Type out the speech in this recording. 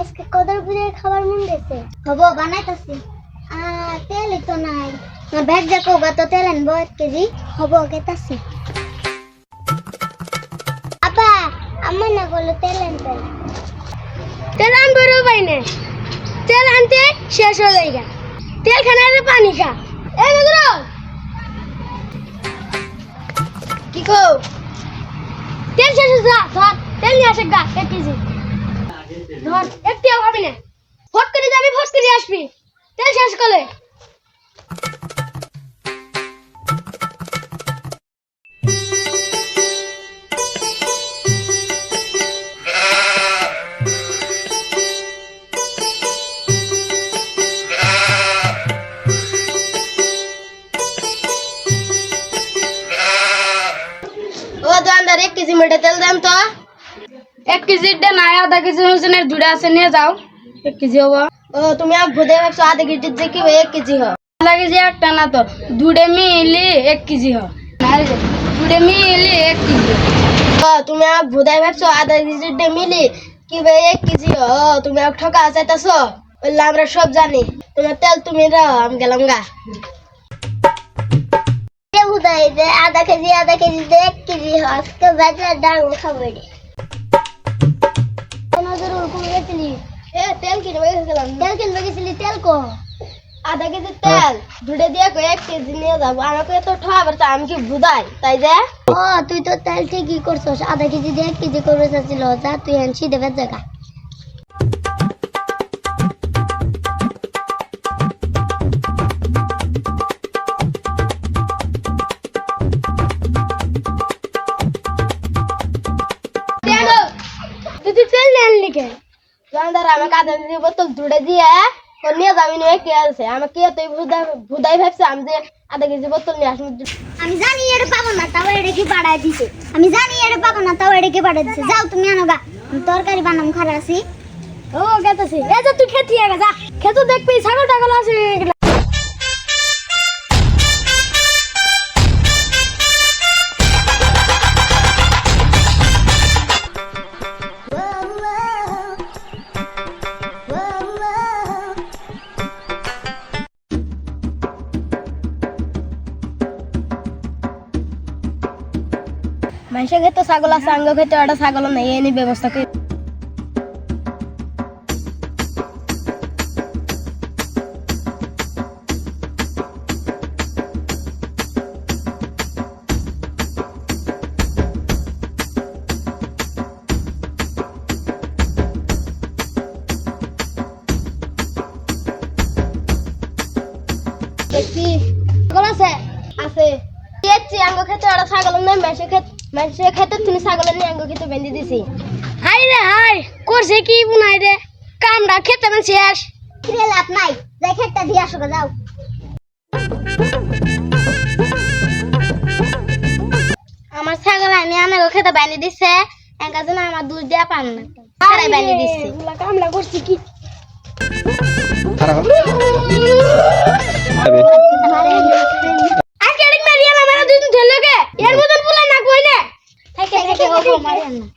আজকে কদর পুজোর খাবার মন গেছে হব, বানাইতাছি। তেল তো নাই। না ব্যাগ দেখো, গা তো তেল আনব, এক কেজি। হব গেতাছি আপা, আম্মা না বলল তেল আনতে। তেল আনব রে বাইনে তেল আনতে শেষ হয়ে যায় গা। তেল খানা রে পানি খা। এ নজর কি কো তেল শেষ হয়ে যা তেল নিয়ে আসে গা, এক কেজি। ধর একটিও খাবি না। ফট করে যাবি ফট করে আসবি। তেল শেষ মিঠা তেল দাম তো। এক কেজির ডে নাই আধা কেজি ওজনের দুটা আছে নিয়ে যাও। এক কেজি হব। ও তুমি আর ভুদে ভাবছ আধা কেজি যে কি এক কেজি হ আধা কেজি একটা না তো দুটে মিলি এক কেজি হ দুটে মিলি এক কেজি ও তুমি আর ভুদে ভাবছ আধা কেজি ডে মিলি কি ভাই এক কেজি হ তুমি আর ঠকা চাইতেছো বললে আমরা সব জানি। তোমার তেল তুমি রাও আমি গেলাম গা। আধা কেজি আধা কেজি এক কেজি হয়। বাজার দাম খাব রে নজর ওরকম গেছিলি এ, তেল কিনবে গেছিলাম। তেল কিনবে গেছিলি তেল কো। আধা কেজি তেল। ধুড়ে দিয়ে এক কেজি নিয়ে যাব। আমাকে তো ঠকাবার তো আমি কি বুদাই তাই যে? ও, তুই তো তেল ঠিকই করছস। আধা কেজি দিয়ে এক কেজি করবে চাচ্ছিল যা, তুই আনছি, দেবে জায়গা। দোকানদার আমাকে আধা কেজি বোতল জুড়ে দিয়ে নিয়ে যাবি নিয়ে কে আছে? আমাকে তুই ভুদাই ভাবছে, আমি যে আধা কেজি বোতল নিয়ে আসব। আমি জানি এটা পাবো না, তাও এটা কি বাড়াই দিছে। আমি জানি এটা পাবো না, তাও এটা কি বাড়াই দিছে। যাও তুমি আনো গা, আমি তরকারি বানাম খারাপ আছি। ও, গেতেছি। এ যে তুই খেতে যা। খেতে দেখবি, ছাগল টাগল আছে। মানুষের ক্ষেত্রে ছাগল আছে, আঙ্গ ক্ষেত্রে একটা ছাগল নেই এনে ব্যবস্থা করে। আছে? আছে। দেখছি আঙ্গ ক্ষেত্রে একটা ছাগল নেই মানুষের ক্ষেত্রে মানুষের ক্ষেত্রে তুমি ছাগল নিয়ে আঙ্গ ক্ষেত্রে বেঁধে দিছি। হাই রে হাই করছে কি বুনাই রে? কামড়া খেতে মানে শেষ। ফিরে লাভ নাই যাই খেটটা দিয়ে আসো যাও। আমার ছাগল আমি আমাকে খেতে বানি দিছে একা জন্য আমার দুধ দেওয়া পান না। বানি দিচ্ছে কামড়া করছে কি? Mariana.